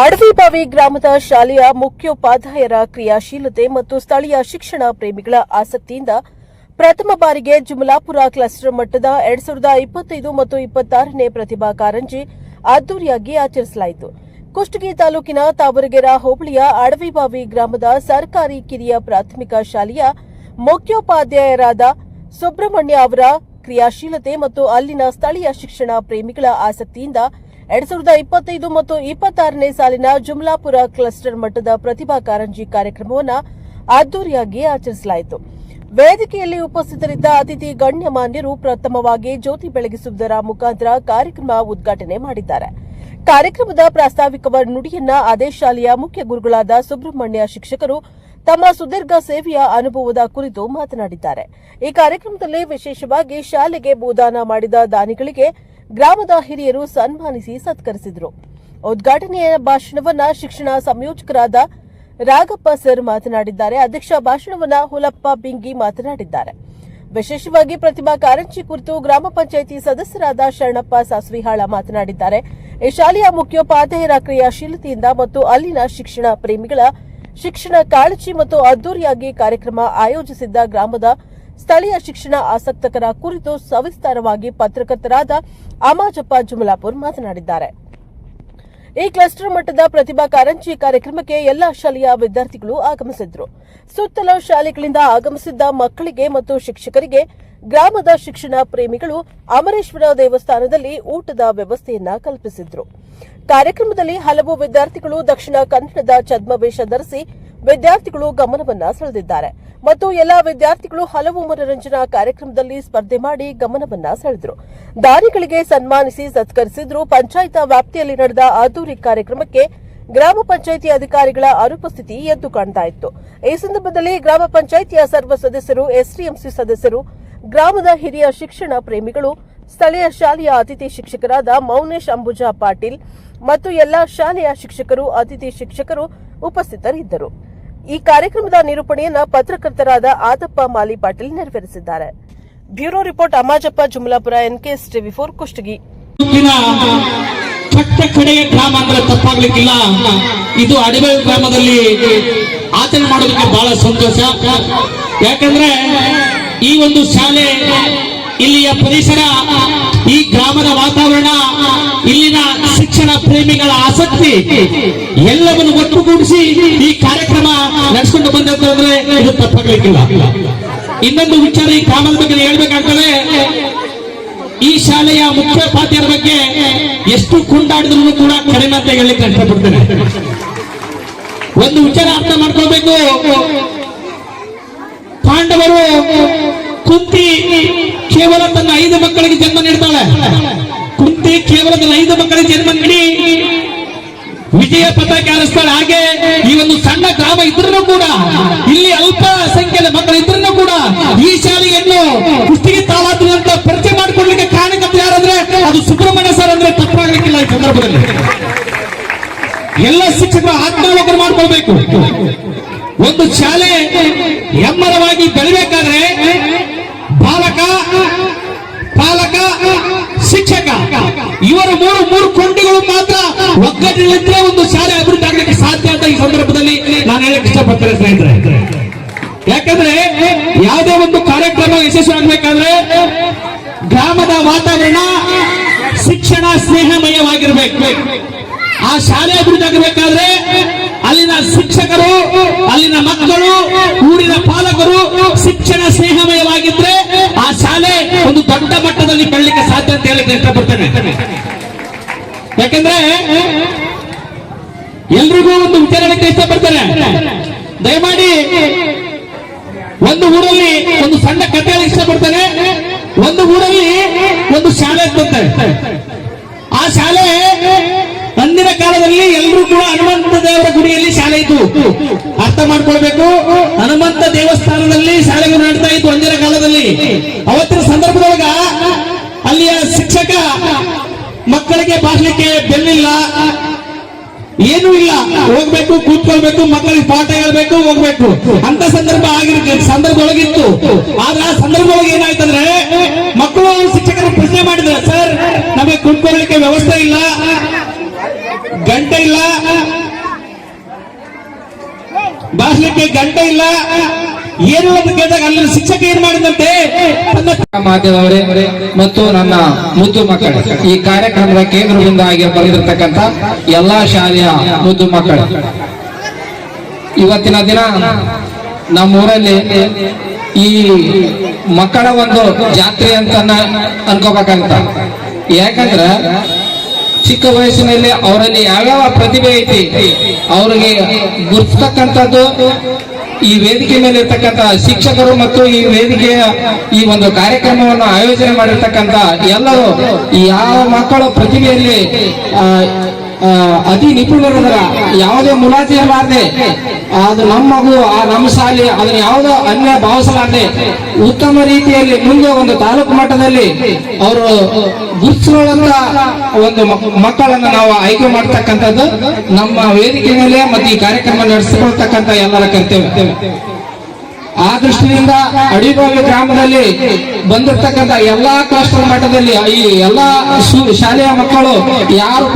ಅಡವಿಬಾವಿ ಗ್ರಾಮದ ಶಾಲೆಯ ಮುಖ್ಯೋಪಾಧ್ಯಾಯರ ಕ್ರಿಯಾಶೀಲತೆ ಮತ್ತು ಸ್ಥಳೀಯ ಶಿಕ್ಷಣ ಪ್ರೇಮಿಗಳ ಆಸಕ್ತಿಯಿಂದ ಪ್ರಥಮ ಬಾರಿಗೆ ಜುಮಲಾಪುರ ಕ್ಲಸ್ಟರ್ ಮಟ್ಟದ ಎರಡ್ ಸಾವಿರದ ಇಪ್ಪತ್ತೈದು ಮತ್ತು ಇಪ್ಪತ್ತಾರನೇ ಪ್ರತಿಭಾ ಕಾರಂಜಿ ಅದ್ದೂರಿಯಾಗಿ ಆಚರಿಸಲಾಯಿತು. ಕುಷ್ಟಗಿ ತಾಲೂಕಿನ ತಾವರಗೆರ ಹೋಬಳಿಯ ಅಡವಿಬಾವಿ ಗ್ರಾಮದ ಸರ್ಕಾರಿ ಕಿರಿಯ ಪ್ರಾಥಮಿಕ ಶಾಲೆಯ ಮುಖ್ಯೋಪಾಧ್ಯಾಯರಾದ ಸುಬ್ರಹ್ಮಣ್ಯ ಅವರ ಕ್ರಿಯಾಶೀಲತೆ ಮತ್ತು ಅಲ್ಲಿನ ಸ್ಥಳೀಯ ಶಿಕ್ಷಣ ಪ್ರೇಮಿಗಳ ಆಸಕ್ತಿಯಿಂದ ಎರಡ್ ಸಾವಿರದ ಇಪ್ಪತ್ತೈದು ಮತ್ತು ಇಪ್ಪತ್ತಾರನೇ ಸಾಲಿನ ಜುಮ್ಲಾಪುರ ಕ್ಲಸ್ಟರ್ ಮಟ್ಟದ ಪ್ರತಿಭಾ ಕಾರಂಜಿ ಕಾರ್ಯಕ್ರಮವನ್ನು ಅದ್ದೂರಿಯಾಗಿ ಆಚರಿಸಲಾಯಿತು. ವೇದಿಕೆಯಲ್ಲಿ ಉಪಸ್ಥಿತರಿದ್ದ ಅತಿಥಿ ಗಣ್ಯಮಾನ್ಯರು ಪ್ರಥಮವಾಗಿ ಜ್ಯೋತಿ ಬೆಳಗಿಸುವುದರ ಮುಖಾಂತರ ಕಾರ್ಯಕ್ರಮ ಉದ್ಘಾಟನೆ ಮಾಡಿದ್ದಾರೆ. ಕಾರ್ಯಕ್ರಮದ ಪ್ರಾಸ್ತಾವಿಕ ನುಡಿಯನ್ನ ಅದೇ ಶಾಲೆಯ ಮುಖ್ಯ ಗುರುಗಳಾದ ಸುಬ್ರಹ್ಮಣ್ಯ ಶಿಕ್ಷಕರು ತಮ್ಮ ಸುದೀರ್ಘ ಸೇವೆಯ ಅನುಭವದ ಕುರಿತು ಮಾತನಾಡಿದ್ದಾರೆ. ಈ ಕಾರ್ಯಕ್ರಮದಲ್ಲಿ ವಿಶೇಷವಾಗಿ ಶಾಲೆಗೆ ಭೂದಾನ ಮಾಡಿದ ದಾನಿಗಳಿಗೆ ಗ್ರಾಮದ ಹಿರಿಯರು ಸನ್ಮಾನಿಸಿ ಸತ್ಕರಿಸಿದರು. ಉದ್ಘಾಟನೆಯ ಭಾಷಣವನ್ನ ಶಿಕ್ಷಣ ಸಂಯೋಜಕರಾದ ರಾಗಪ್ಪ ಸರ್ ಮಾತನಾಡಿದ್ದಾರೆ. ಅಧ್ಯಕ್ಷ ಭಾಷಣವನ್ನ ಹುಲಪ್ಪ ಬಿಂಗಿ ಮಾತನಾಡಿದ್ದಾರೆ. ವಿಶೇಷವಾಗಿ ಪ್ರತಿಭಾ ಕಾರಂಜಿ ಕುರಿತು ಗ್ರಾಮ ಪಂಚಾಯಿತಿ ಸದಸ್ಯರಾದ ಶರಣಪ್ಪ ಸಾಸ್ವಿಹಾಳ ಮಾತನಾಡಿದ್ದಾರೆ. ಈ ಶಾಲೆಯ ಮುಖ್ಯೋಪಾಧ್ಯಾಯರ ಕ್ರಿಯಾಶೀಲತೆಯಿಂದ ಮತ್ತು ಅಲ್ಲಿನ ಶಿಕ್ಷಣ ಪ್ರೇಮಿಗಳ ಶಿಕ್ಷಣ ಕಾಳಜಿ ಮತ್ತು ಅದ್ದೂರಿಯಾಗಿ ಕಾರ್ಯಕ್ರಮ ಆಯೋಜಿಸಿದ್ದ ಗ್ರಾಮದ ಸ್ಥಳೀಯ ಶಿಕ್ಷಣ ಆಸಕ್ತಕರ ಕುರಿತು ಸವಿಸ್ತಾರವಾಗಿ ಪತ್ರಕರ್ತರಾದ ಅಮಾಜಪ್ಪ ಜುಮಲಾಪುರ್ ಮಾತನಾಡಿದ್ದಾರೆ. ಈ ಕ್ಲಸ್ಟರ್ ಮಟ್ಟದ ಪ್ರತಿಭಾ ಕಾರಂಜಿ ಕಾರ್ಯಕ್ರಮಕ್ಕೆ ಎಲ್ಲಾ ಶಾಲೆಯ ವಿದ್ಯಾರ್ಥಿಗಳು ಆಗಮಿಸಿದ್ರು. ಸುತ್ತಲ ಶಾಲೆಗಳಿಂದ ಆಗಮಿಸಿದ್ದ ಮಕ್ಕಳಿಗೆ ಮತ್ತು ಶಿಕ್ಷಕರಿಗೆ ಗ್ರಾಮದ ಶಿಕ್ಷಣ ಪ್ರೇಮಿಗಳು ಅಮರೇಶ್ವರ ದೇವಸ್ಥಾನದಲ್ಲಿ ಊಟದ ವ್ಯವಸ್ಥೆಯನ್ನ ಕಲ್ಪಿಸಿದ್ರು. ಕಾರ್ಯಕ್ರಮದಲ್ಲಿ ಹಲವು ವಿದ್ಯಾರ್ಥಿಗಳು ದಕ್ಷಿಣ ಕನ್ನಡದ ಛದ್ಮವೇಷ ಧರಿಸಿ ವಿದ್ಯಾರ್ಥಿಗಳು ಗಮನವನ್ನ ಸೆಳೆದಿದ್ದಾರೆ. ಮತ್ತು ಎಲ್ಲಾ ವಿದ್ಯಾರ್ಥಿಗಳು ಹಲವು ಮನರಂಜನಾ ಕಾರ್ಯಕ್ರಮದಲ್ಲಿ ಸ್ಪರ್ಧೆ ಮಾಡಿ ಗಮನವನ್ನ ಸೆಳೆದರು. ದಾರಿಗಳಿಗೆ ಸನ್ಮಾನಿಸಿ ಸತ್ಕರಿಸಿದ್ರು. ಪಂಚಾಯತ ವ್ಯಾಪ್ತಿಯಲ್ಲಿ ನಡೆದ ಅದ್ದೂರಿ ಕಾರ್ಯಕ್ರಮಕ್ಕೆ ಗ್ರಾಮ ಪಂಚಾಯಿತಿ ಅಧಿಕಾರಿಗಳ ಅನುಪಸ್ಥಿತಿ ಎದ್ದು ಕಾಣ್ತಾ ಇತ್ತು. ಈ ಸಂದರ್ಭದಲ್ಲಿ ಗ್ರಾಮ ಪಂಚಾಯಿತಿಯ ಸರ್ವ ಸದಸ್ಯರು, ಎಸ್ಡಿಎಂಸಿ ಸದಸ್ಯರು, ಗ್ರಾಮದ ಹಿರಿಯ ಶಿಕ್ಷಣ ಪ್ರೇಮಿಗಳು, ಸ್ಥಳೀಯ ಶಾಲೆಯ ಅತಿಥಿ ಶಿಕ್ಷಕರಾದ ಮೌನೇಶ್ ಅಂಬುಜಾ ಪಾಟೀಲ್ ಮತ್ತು ಎಲ್ಲಾ ಶಾಲೆಯ ಶಿಕ್ಷಕರು, ಅತಿಥಿ ಶಿಕ್ಷಕರು ಉಪಸ್ಥಿತರಿದ್ದರು. ಈ ಕಾರ್ಯಕ್ರಮದ ನಿರೂಪಣೆಯನ್ನ ಪತ್ರಕರ್ತರಾದ Adappa Mali Patil ನೆರವೇರಿಸಿದ್ದಾರೆ. Bureau report Ammajappa Jumalapura, NKS TV four, Kushtagi. ಕಡೆಯ ಗ್ರಾಮ ಅಂದ್ರೆ ತಪ್ಪಾಗ್ಲಿಕ್ಕಿಲ್ಲ. ಇದು ಅಡವೆ ಗ್ರಾಮದಲ್ಲಿ ಆಚರಣೆ ಮಾಡೋದಕ್ಕೆ ಬಹಳ ಸಂತೋಷ. ಯಾಕಂದ್ರೆ ಈ ಒಂದು ಶಾಲೆ ಇಲ್ಲಿಯ ಪರಿಸರ, ಈ ಗ್ರಾಮದ ವಾತಾವರಣ, ಇಲ್ಲಿನ ಶಿಕ್ಷಣ ಪ್ರೇಮಿಗಳ ಆಸಕ್ತಿ ಎಲ್ಲವನ್ನು ಒಟ್ಟುಗೂಡಿಸಿ ಈ ಕಾರ್ಯಕ್ರಮ ನಡೆಸಿಕೊಂಡು ಬಂದಂತ ಅಂದ್ರೆ ಇದು ತಪ್ಪಾಗಲಿಕ್ಕಿಲ್ಲ ಇನ್ನೊಂದು ವಿಚಾರ ಈ ಗ್ರಾಮದ ಬಗ್ಗೆ ಹೇಳ್ಬೇಕಾಗ್ತದೆ. ಈ ಶಾಲೆಯ ಮುಖ್ಯೋಪಾಧ್ಯಾಯರ ಬಗ್ಗೆ ಎಷ್ಟು ಕೊಂಡಾಡಿದ್ರು ಕೂಡ ಕಡಿಮೆ ಅಂತ ಹೇಳಲಿಕ್ಕೆ ಇಷ್ಟಪಡ್ತೇನೆ. ಒಂದು ವಿಚಾರ ಅರ್ಥ ಮಾಡ್ಕೋಬೇಕು ಪಾಂಡವರು ಕುಂತಿ ಕೇವಲ ತನ್ನ ಐದು ಮಕ್ಕಳಿಗೆ ಜನ್ಮ ನೀಡ್ತಾಳೆ. ಕುಂತಿ ಕೇವಲ ತನ್ನ ವಿಜಯ ಪತಾಕೆ ಹಾರಿಸ್ತಾಳೆ ಹಾಗೆ ಈ ಒಂದು ಸಣ್ಣ ಗ್ರಾಮ ಇದ್ರೂ ಕೂಡ, ಇಲ್ಲಿ ಅಲ್ಪ ಸಂಖ್ಯೆಯ ಮಕ್ಕಳು ಇದ್ರೂ ಕೂಡ ಈ ಶಾಲೆಯನ್ನು ಕುಸ್ತಿಗೆ ತಾಲಾತು ಅಂತ ಪರಿಚಯ ಮಾಡಿಕೊಡ್ಲಿಕ್ಕೆ ಕಾರಣಕರ್ತ ಯಾರಂದ್ರೆ ಅದು ಸುಬ್ರಹ್ಮಣ್ಯ ಸರ್ ಅಂದ್ರೆ ತಪ್ಪಾಗಲಿಕ್ಕಿಲ್ಲ ಈ ಸಂದರ್ಭದಲ್ಲಿ. ಎಲ್ಲ ಶಿಕ್ಷಕರು ಆತ್ಮಾವಲೋಕನ ಮಾಡ್ಕೊಳ್ಬೇಕು. ಒಂದು ಶಾಲೆ ಎಮ್ಮರವಾಗಿ ಬೆಳಿಬೇಕಾದ್ರೆ ಬಾಲಕ, ಪಾಲಕ, ಶಿಕ್ಷಕ, ಇವರು ಮೂರು ಮೂರು ಕೊಂಡಿಗಳು ಮಾತ್ರ ಒಗ್ಗಟ್ಟಿನಿಂದ ಒಂದು ಶಾಲೆ ಅಭಿವೃದ್ಧಿ ಆಗಲಿಕ್ಕೆ ಸಾಧ್ಯ ಅಂತ ಈ ಸಂದರ್ಭದಲ್ಲಿ ನಾನು ಹೇಳಕ್ ಇಷ್ಟಪಡ್ತೇನೆ ಸ್ನೇಹಿತರೆ. ಯಾಕಂದ್ರೆ ಯಾವುದೇ ಒಂದು ಕಾರ್ಯಕ್ರಮ ಯಶಸ್ವಿ ಆಗ್ಬೇಕಾದ್ರೆ ಗ್ರಾಮದ ವಾತಾವರಣ ಶಿಕ್ಷಣ ಸ್ನೇಹಮಯವಾಗಿರ್ಬೇಕು. ಆ ಶಾಲೆ ಅಭಿವೃದ್ಧಿ ಆಗಬೇಕಾದ್ರೆ ಅಲ್ಲಿನ ಶಿಕ್ಷಕರು, ಅಲ್ಲಿನ ಮಕ್ಕಳು, ಊರಿನ ಪಾಲಕರು ಶಿಕ್ಷಣ ಸ್ನೇಹಮಯವಾಗಿದ್ರೆ ಆ ಶಾಲೆ ಒಂದು ದೊಡ್ಡ ಮಟ್ಟದಲ್ಲಿ ಬೆಳಲಿಕ್ಕೆ ಸಾಧ್ಯ ಅಂತ ಹೇಳಲಿಕ್ಕೆ ಇಷ್ಟಪಡ್ತೇನೆ. ಯಾಕಂದ್ರೆ ಎಲ್ರಿಗೂ ಒಂದು ವಿಚಾರಣೆಗೆ ಇಷ್ಟಪಡ್ತಾರೆ. ದಯಮಾಡಿ ಒಂದು ಊರಲ್ಲಿ ಒಂದು ಸಣ್ಣ ಕಥೆ ಇಷ್ಟಪಡ್ತಾರೆ. ಒಂದು ಊರಲ್ಲಿ ಒಂದು ಶಾಲೆ ಅಂತ ಆ ಶಾಲೆ ಅಂದಿನ ಕಾಲದಲ್ಲಿ ಎಲ್ಲರೂ ಕೂಡ ಹನುಮಂತ ದೇವರ ಗುಡಿಯಲ್ಲಿ ಶಾಲೆ ಇತ್ತು. ಅರ್ಥ ಮಾಡ್ಕೊಳ್ಬೇಕು. ಹನುಮಂತ ದೇವಸ್ಥಾನದಲ್ಲಿ ಶಾಲೆಗಳು ನಡೀತಾ ಇತ್ತು ಅಂದಿನ ಕಾಲದಲ್ಲಿ. ಅವತ್ತಿನ ಸಂದರ್ಭದೊಳಗ ಅಲ್ಲಿಯ ಶಿಕ್ಷಕ ಮಕ್ಕಳಿಗೆ ಬಾರ್ಲಿಕ್ಕೆ ಬೆನ್ನಿಲ್ಲ. ಏನೂ ಇಲ್ಲ. ಹೋಗ್ಬೇಕು, ಕೂತ್ಕೊಳ್ಬೇಕು, ಮಕ್ಕಳಿಗೆ ಪಾಠ ಹೇಳ್ಬೇಕು, ಹೋಗ್ಬೇಕು. ಅಂತ ಸಂದರ್ಭ ಆಗಿರ ಸಂದರ್ಭದೊಳಗಿತ್ತು. ಆದ್ರೆ ಆ ಸಂದರ್ಭದೊಳಗೆ ಏನಾಯ್ತಂದ್ರೆ, ಮಕ್ಕಳು ಶಿಕ್ಷಕರು ಪ್ರಶ್ನೆ ಮಾಡಿದ್ರೆ, ಸರ್, ನಮಗೆ ಕೂತ್ಕೊಳ್ಳಿಕ್ಕೆ ವ್ಯವಸ್ಥೆ ಇಲ್ಲ, ಗಂಟೆ ಇಲ್ಲ ಬಾಸ್ಲಿಕ್ಕೆ ಗಂಟೆ ಇಲ್ಲ ಏನು ಅಂತ ಕೇಳಿದಾಗ ಅಲ್ಲಿ ಶಿಕ್ಷಕ ಏನ್ ಮಾಡಿದಂತೆ? ತನ್ನ ಮಾಧ್ಯಮದವರೇ ಮತ್ತು ನನ್ನ ಮುದ್ದು ಮಕ್ಕಳು, ಈ ಕಾರ್ಯಕ್ರಮದ ಕೇಂದ್ರದಿಂದ ಆಗಿ ಬರೆದಿರ್ತಕ್ಕಂಥ ಎಲ್ಲಾ ಶಾಲೆಯ ಮುದ್ದು ಮಕ್ಕಳು. ಇವತ್ತಿನ ದಿನ ನಮ್ಮೂರಲ್ಲಿ ಈ ಮಕ್ಕಳ ಒಂದು ಜಾತ್ರೆ ಅಂತ ಅನ್ಕೋಬೇಕಂತ ಯಾಕಂದ್ರ ಚಿಕ್ಕ ವಯಸ್ಸಿನಲ್ಲಿ ಅವರಲ್ಲಿ ಯಾವ್ಯಾವ ಪ್ರತಿಭೆ ಐತಿ, ಅವ್ರಿಗೆ ಗುರುತಕ್ಕಂಥದ್ದು ಈ ವೇದಿಕೆ ಮೇಲೆ ಇರ್ತಕ್ಕಂಥ ಶಿಕ್ಷಕರು ಮತ್ತು ಈ ವೇದಿಕೆಯ ಈ ಒಂದು ಕಾರ್ಯಕ್ರಮವನ್ನು ಆಯೋಜನೆ ಮಾಡಿರ್ತಕ್ಕಂಥ ಎಲ್ಲರೂ ಯಾವ ಮಕ್ಕಳ ಪ್ರತಿಭೆಯಲ್ಲಿ ಅತಿ ನಿಪುಣರ ಯಾವುದೇ ಮುಲಾಜಿ ಇರಲಾರ್ದೆ ಅದು ನಮ್ಮ ಮಗು ಆ ನಮ್ಮ ಶಾಲೆ ಅದನ್ನ ಯಾವುದೋ ಅನ್ಯ ಭಾವಿಸಲಾರದೆ ಉತ್ತಮ ರೀತಿಯಲ್ಲಿ ಮುಂದೆ ಒಂದು ತಾಲೂಕು ಮಟ್ಟದಲ್ಲಿ ಅವರು ಗುರುತಿಸುವಂತ ಒಂದು ಮಕ್- ಮಕ್ಕಳನ್ನ ನಾವು ಆಯ್ಕೆ ಮಾಡ್ತಕ್ಕಂಥದ್ದು ನಮ್ಮ ವೇದಿಕೆ ಮೇಲೆ ಮತ್ತು ಈ ಕಾರ್ಯಕ್ರಮ ನಡೆಸಿಕೊಳ್ತಕ್ಕಂಥ ಎಲ್ಲರ ಕರ್ತವ್ಯ. ಆ ದೃಷ್ಟಿಯಿಂದ ಅಡಿಬಾವಿ ಗ್ರಾಮದಲ್ಲಿ ಬಂದಿರ್ತಕ್ಕಂಥ ಎಲ್ಲಾ ಕ್ಲಸ್ಟರ್ ಮಟ್ಟದಲ್ಲಿ ಈ ಎಲ್ಲಾ ಶಾಲೆಯ ಮಕ್ಕಳು ಯಾರು